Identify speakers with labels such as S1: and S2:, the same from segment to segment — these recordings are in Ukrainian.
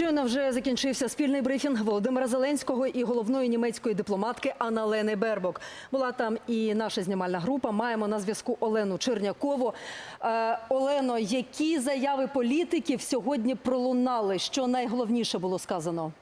S1: Щойно вже закінчився спільний брифінг Володимира Зеленського і головної німецької дипломатки Аналени Бербок. Була там і наша знімальна група. Маємо на зв'язку Олену Чернякову. Е, Олено, які заяви політиків сьогодні пролунали? Що найголовніше було сказано?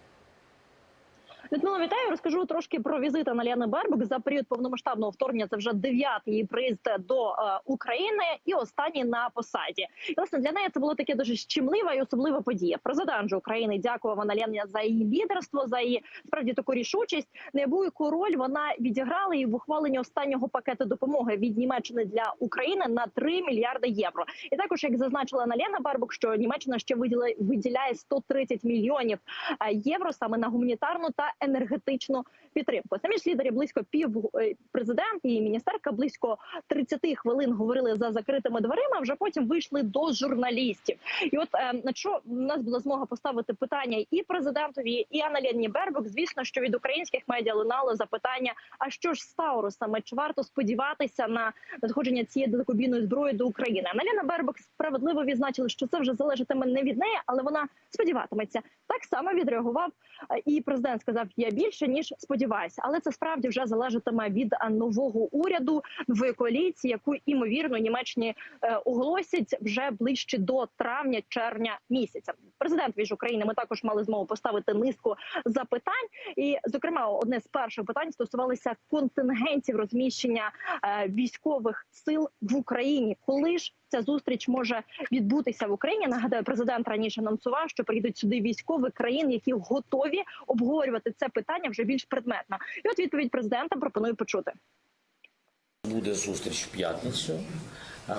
S2: Людмила, вітаю. Розкажу трошки про візит Аналіни Бербок за період повномасштабного вторгнення. Це вже дев'ятий приїзд до е, України і останній на посаді. І, власне для неї це було таке дуже щемлива і особлива подія. Президент же України дякував Аналіні за її лідерство, за її справді таку рішучість. Неабияку роль вона відіграла і в ухваленні останнього пакету допомоги від Німеччини для України на 3 мільярди євро. І також, як зазначила Аналіна Бербок, що Німеччина ще виділяє виділяє 130 мільйонів е, євро саме на гуманітарну та енергетичну підтримку. Самі ж лідери близько пів е, президент і міністерка близько 30 хвилин говорили за закритими дверима. Вже потім вийшли до журналістів. І от е, на що в нас була змога поставити питання і президентові, і Аналіні Бербок. Звісно, що від українських медіа лунало запитання: а що ж з Таурусами? Чи варто сподіватися на надходження цієї далекобійної зброї до України? Аналіна Бербок справедливо відзначила, що це вже залежатиме не від неї, але вона сподіватиметься. Так само відреагував е, і президент сказав: я більше ніж сподіваюся, але це справді вже залежатиме від е, нового уряду, нової коаліції, яку імовірно Німеччині е, оголосять вже ближче до травня-червня місяця. Президент ж України ми також мали змогу поставити низку запитань, і зокрема, одне з перших питань стосувалося контингентів розміщення е, військових сил в Україні. Коли ж ця зустріч може відбутися в Україні? Нагадаю, президент раніше анонсував, що приїдуть сюди військові країн, які готові обговорювати це питання вже більш предметно. І от відповідь президента пропоную почути.
S3: Буде зустріч в п'ятницю.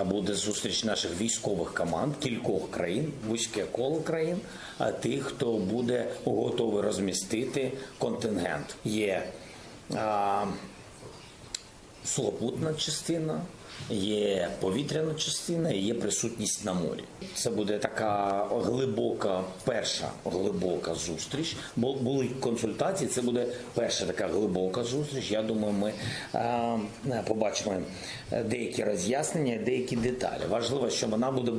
S3: Буде зустріч наших військових команд кількох країн, вузьке коло країн, а тих, хто буде готовий розмістити контингент. Є а, сухопутна частина, є повітряна частина, і є присутність на морі. Це буде така глибока, перша глибока зустріч. Бо були консультації. Це буде перша така глибока зустріч. Я думаю, ми побачимо деякі роз'яснення, деякі деталі. Важливо, що вона буде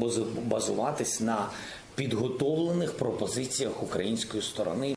S3: базуватись на підготовлених пропозиціях української сторони.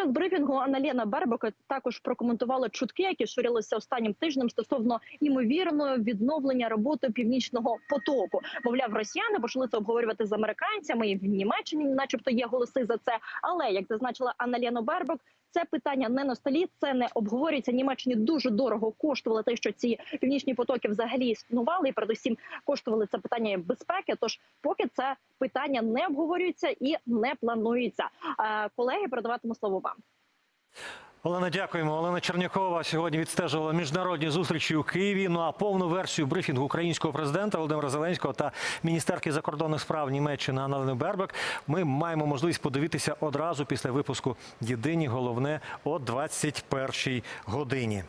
S2: Час брифінгу Аналіна Бербок також прокоментувала чутки, які ширилися останнім тижнем стосовно імовірного відновлення роботи північного потоку. Мовляв, росіяни почали це обговорювати з американцями і в Німеччині, начебто, є голоси за це. Але як зазначила Аналіна Бербок, це питання не на столі, це не обговорюється. Німеччині дуже дорого коштувало те, що ці північні потоки взагалі існували, і передусім коштували це питання безпеки. Тож поки це питання не обговорюється і не планується. Е, Колеги, передаватиму слово вам.
S4: Олена, дякуємо. Олена Чернякова сьогодні відстежувала міжнародні зустрічі у Києві. Ну а повну версію брифінгу українського президента Володимира Зеленського та міністерки закордонних справ Німеччини Анналени Бербек ми маємо можливість подивитися одразу після випуску Єдині головне о 21 годині.